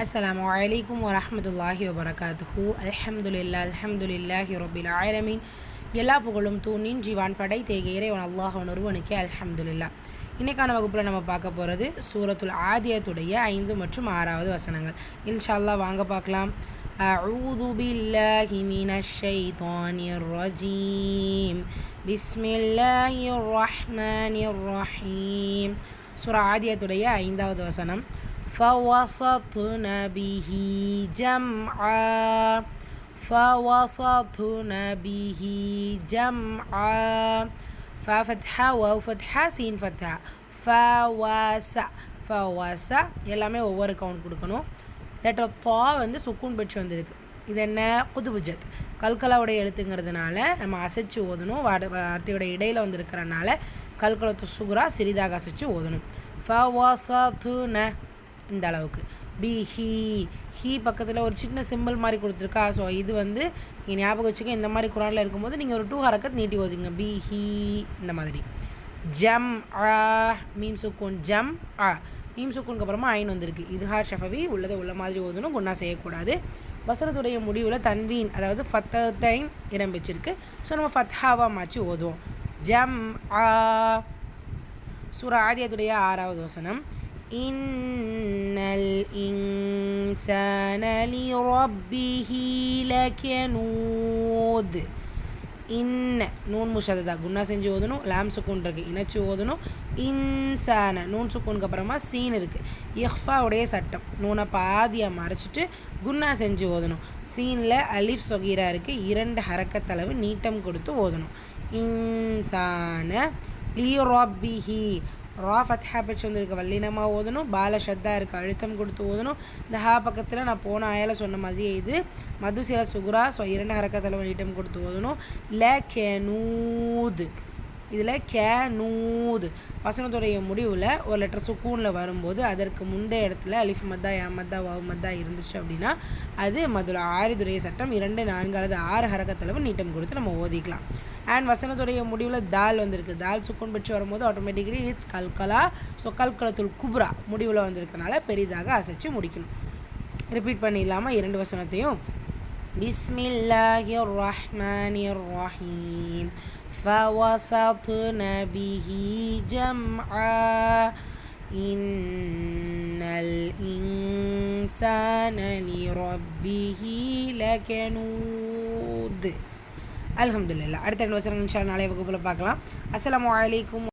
அஸ்ஸலாமு அலைக்கும் வரஹ்மத்துல்லாஹி வபரகாத்துஹு அல்ஹம்துலில்லா அல்ஹம்துலில்லாஹி ரபில் ஆலமீன் எல்லா புகழும் தூணின் ஜீவான் படை தேக இறைவன் அல்லாஹ் ஒருவனுக்கே அல்ஹம்துலில்லா இன்னைக்கான வகுப்பில் நம்ம பார்க்க போகிறது சூரத்துல் ஆதியத்துடைய ஐந்து மற்றும் ஆறாவது வசனங்கள் இன்ஷா அல்லாஹ் வாங்க பார்க்கலாம் أعوذ بالله من الشيطان الرجيم بسم الله الرحمن الرحيم சூரா ஆதியத்துடைய ஐந்தாவது வசனம் فوسطن به جمعا فوسطن به جمعا فا فتحة واو فتحة سين فتحة فواس فواس எல்லாமே ஒவ்வொரு கவுண்ட் கொடுக்கணும் லெட்டர் பா வந்து சுக்கூன் பெற்று வந்திருக்கு இது என்ன குதுபுஜத் கல்கலாவுடைய எழுத்துங்கிறதுனால நம்ம அசைச்சு ஓதணும் வாட வார்த்தையோட இடையில வந்திருக்கிறனால கல்கலத்து சுகுரா சிறிதாக அசைச்சு ஓதணும் ஃபவாசத்துன இந்த அளவுக்கு. பி ஹீ ஹீ பக்கத்தில் ஒரு சின்ன சிம்பிள் மாதிரி கொடுத்துருக்கா. ஸோ இது வந்து நீங்கள் ஞாபகம் வச்சுக்க இந்த மாதிரி குரானில் இருக்கும்போது நீங்கள் ஒரு டூ ஹரக்கத் நீட்டி ஓதுங்க. பி ஹீ இந்த மாதிரி. ஜம் ஆ மீம் சுக்கூன். ஜம் ஆ. மீம் சுக்கூனுக்கு அப்புறமா ஐன் வந்திருக்கு. இதுஹார் ஷஃபவி உள்ளதை உள்ள மாதிரி ஓதணும் குன்னா செய்யக்கூடாது. வசனத்துடைய முடிவில் தன்வீன் அதாவது ஃபத்தைன் இடம் வச்சிருக்கு ஸோ நம்ம ஃபத்ஹாவா மாச்சு ஓதுவோம். ஜம் ஆ. சூரா ஆதியத்துடைய ஆறாவது வசனம். இன்னல் இன்சான லிரப்பிஹி லகனூத் இன்ன நூன் முஷததா குன்னா செஞ்சு ஓதணும் லாம் சுக்கூன் இருக்குது இணைச்சி ஓதணும். இன்சான நூன் சுக்கூனுக்கு அப்புறமா சீன் இருக்குது இஹ்ஃபாவுடைய சட்டம். நூனை பாதியாக மறைச்சிட்டு குன்னா செஞ்சு ஓதணும். சீனில் அலிஃப் சொகீரா இருக்குது இரண்டு ஹரக்கத்தளவு நீட்டம் கொடுத்து ஓதணும். இன்சான லீரோபிஹி ரா ஃபத்ஹா பெற்று வந்திருக்க வல்லினமாக ஓதணும் பால ஷத்தா இருக்க. அழுத்தம் கொடுத்து ஓதணும். இந்த ஹா பக்கத்தில் நான் போன ஆயால் சொன்ன மாதிரியே இது. மதுசில சுகுரா ஸோ இரண்டு ஹரக்கத்தில் நீட்டம் கொடுத்து ஓதணும். ல கேனூது இதில் கேனூது வசனத்துடைய முடிவில் ஒரு லெட்டர் சுக்கூனில் வரும்போது அதற்கு முந்தைய இடத்துல அலிஃப் மத்தா யா மத்தா வாவ் மத்தா இருந்துச்சு அப்படின்னா அது மதுரை ஆறுதுடைய சட்டம் இரண்டு நான்கு அல்லது ஆறு ஹரக்கத்தளவு நீட்டம் கொடுத்து நம்ம ஓதிக்கலாம். அண்ட் வசனத்துடைய முடிவில் தால் வந்திருக்கு தால் சுக்கூன் பெற்று வரும்போது ஆட்டோமேட்டிக்கலி இட்ஸ் கல்கலா ஸோ கல்கலத்துல் குப்ரா முடிவில் வந்திருக்கனால பெரிதாக அசைச்சு முடிக்கணும் ரிப்பீட் பண்ணிடலாமா இரண்டு வசனத்தையும் பிஸ்மில்லாஹிர் ரஹ்மானிர் ரஹீம் فوسطن به جمعا إن الإنسان لربه لكنود அலமதுல்லா அடுத்த ரெண்டு வசனம் நாளைய வகுப்பில் பார்க்கலாம். அஸ்லாம் வலைக்கும்